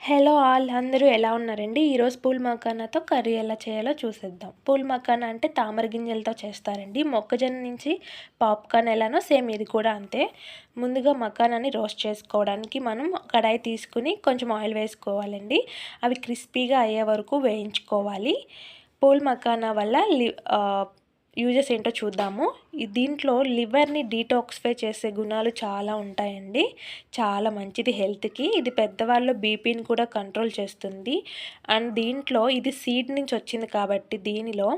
Hello all అందరూ ఎలా ఉన్నారండి? ఈరోజు పూల్ మకానాతో కర్రీ ఎలా చేయాలో చూసేద్దాం. పూల్ మకానా అంటే తామర గింజలతో చేస్తారండి. మొక్కజొన్న నుంచి పాప్కార్న్ ఎలానో సేమ్ ఇది కూడా అంతే. ముందుగా మకానాన్ని రోస్ట్ చేసుకోవడానికి మనం కడాయి తీసుకుని కొంచెం ఆయిల్ వేసుకోవాలండి. అవి క్రిస్పీగా అయ్యే వరకు వేయించుకోవాలి. పూల్ మకానా వల్ల యూజెస్ ఏంటో చూద్దాము. దీంట్లో లివర్ని డీటాక్సిఫై చేసే గుణాలు చాలా ఉంటాయండి. చాలా మంచిది హెల్త్కి. ఇది పెద్దవాళ్ళు బీపీని కూడా కంట్రోల్ చేస్తుంది. అండ్ దీంట్లో ఇది సీడ్ నుంచి వచ్చింది కాబట్టి దీనిలో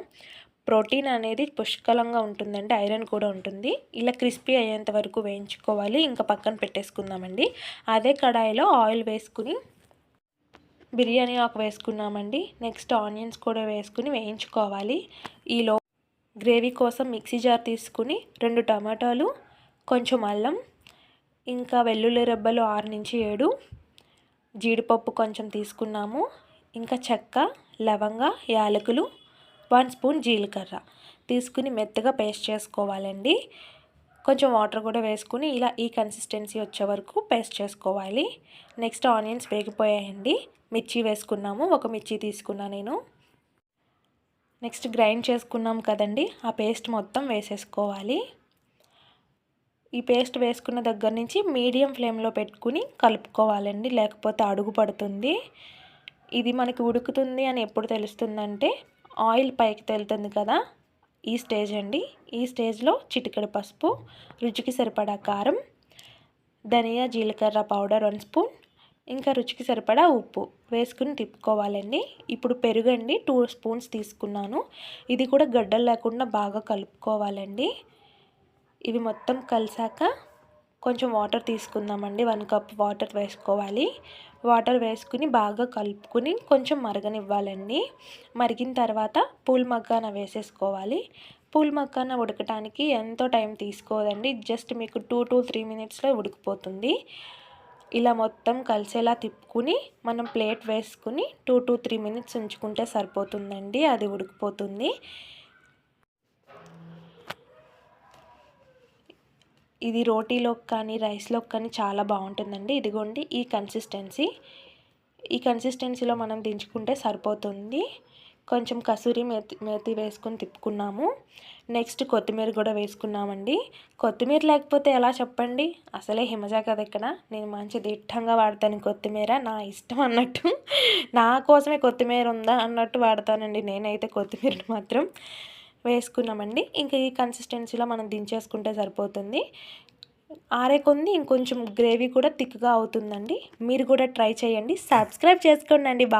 ప్రోటీన్ అనేది పుష్కలంగా ఉంటుందండి. ఐరన్ కూడా ఉంటుంది. ఇలా క్రిస్పీ అయ్యేంత వరకు వేయించుకోవాలి. ఇంకా పక్కన పెట్టేసుకుందామండి. అదే కడాయిలో ఆయిల్ వేసుకుని బిర్యానీ ఆకు వేసుకున్నామండి. నెక్స్ట్ ఆనియన్స్ కూడా వేసుకుని వేయించుకోవాలి. ఈలో గ్రేవీ కోసం మిక్సీ జార్ తీసుకుని రెండు టమాటాలు కొంచెం అల్లం ఇంకా వెల్లుల్లి రెబ్బలు ఆరు నుంచి ఏడు జీడిపప్పు కొంచెం తీసుకున్నాము ఇంకా చెక్క లవంగ యాలకులు వన్ స్పూన్ జీలకర్ర తీసుకుని మెత్తగా పేస్ట్ చేసుకోవాలండి. కొంచెం వాటర్ కూడా వేసుకుని ఇలా ఈ కన్సిస్టెన్సీ వచ్చే వరకు పేస్ట్ చేసుకోవాలి. నెక్స్ట్ ఆనియన్స్ వేగిపోయాయండి. మిర్చి వేసుకున్నాము. ఒక మిర్చి తీసుకున్నా నేను. నెక్స్ట్ గ్రైండ్ చేసుకున్నాం కదండి. ఆ పేస్ట్ మొత్తం వేసేసుకోవాలి. ఈ పేస్ట్ వేసుకున్న దగ్గర నుంచి మీడియం ఫ్లేమ్లో పెట్టుకుని కలుపుకోవాలండి. లేకపోతే అడుగు పడుతుంది. ఇది మనకి ఉడుకుతుంది అని ఎప్పుడు తెలుస్తుందంటే ఆయిల్ పైకి తెలుతుంది కదా. ఈ స్టేజ్ అండి. ఈ స్టేజ్లో చిటికెడు పసుపు రుచికి సరిపడా కారం ధనియా జీలకర్ర పౌడర్ వన్ స్పూన్ ఇంకా రుచికి సరిపడా ఉప్పు వేసుకుని తిప్పుకోవాలండి. ఇప్పుడు పెరుగండి టూ స్పూన్స్ తీసుకున్నాను. ఇది కూడా గడ్డలు లేకుండా బాగా కలుపుకోవాలండి. ఇవి మొత్తం కలిసాక కొంచెం వాటర్ తీసుకుందామండి. వన్ కప్ వాటర్ వేసుకోవాలి. వాటర్ వేసుకుని బాగా కలుపుకుని కొంచెం మరగనివ్వాలండి. మరిగిన తర్వాత పూల్ మగ్గాన వేసేసుకోవాలి. పూల్ మగ్గాన ఉడకటానికి ఎంతో టైం తీసుకోదండి. జస్ట్ మీకు టూ టు త్రీ మినిట్స్లో ఉడికిపోతుంది. ఇలా మొత్తం కలిసేలా తిప్పుకుని మనం ప్లేట్ వేసుకుని టూ టు త్రీ మినిట్స్ ఉంచుకుంటే సరిపోతుందండి అది ఉడికిపోతుంది. ఇది రోటీలోకి కానీ రైస్లోకి కానీ చాలా బాగుంటుందండి. ఇదిగోండి ఈ కన్సిస్టెన్సీ. ఈ కన్సిస్టెన్సీలో మనం దించుకుంటే సరిపోతుంది. కొంచెం కసూరి మెతి మెతి వేసుకొని తిప్పుకున్నాము. నెక్స్ట్ కొత్తిమీర కూడా వేసుకున్నామండి. కొత్తిమీర లేకపోతే ఎలా చెప్పండి? అసలే హిమజ కదా ఇక్కడ. నేను మంచి దిట్టంగా వాడతాను కొత్తిమీర. నా ఇష్టం అన్నట్టు. నా కోసమే కొత్తిమీర ఉందా అన్నట్టు వాడతానండి. నేనైతే కొత్తిమీర మాత్రం వేసుకున్నామండి. ఇంకా ఈ కన్సిస్టెన్సీలో మనం దించేసుకుంటే సరిపోతుంది. ఆరే కొంది ఇంకొంచెం గ్రేవీ కూడా థిక్గా అవుతుందండి. మీరు కూడా ట్రై చేయండి. సబ్స్క్రైబ్ చేసుకోండి బాబు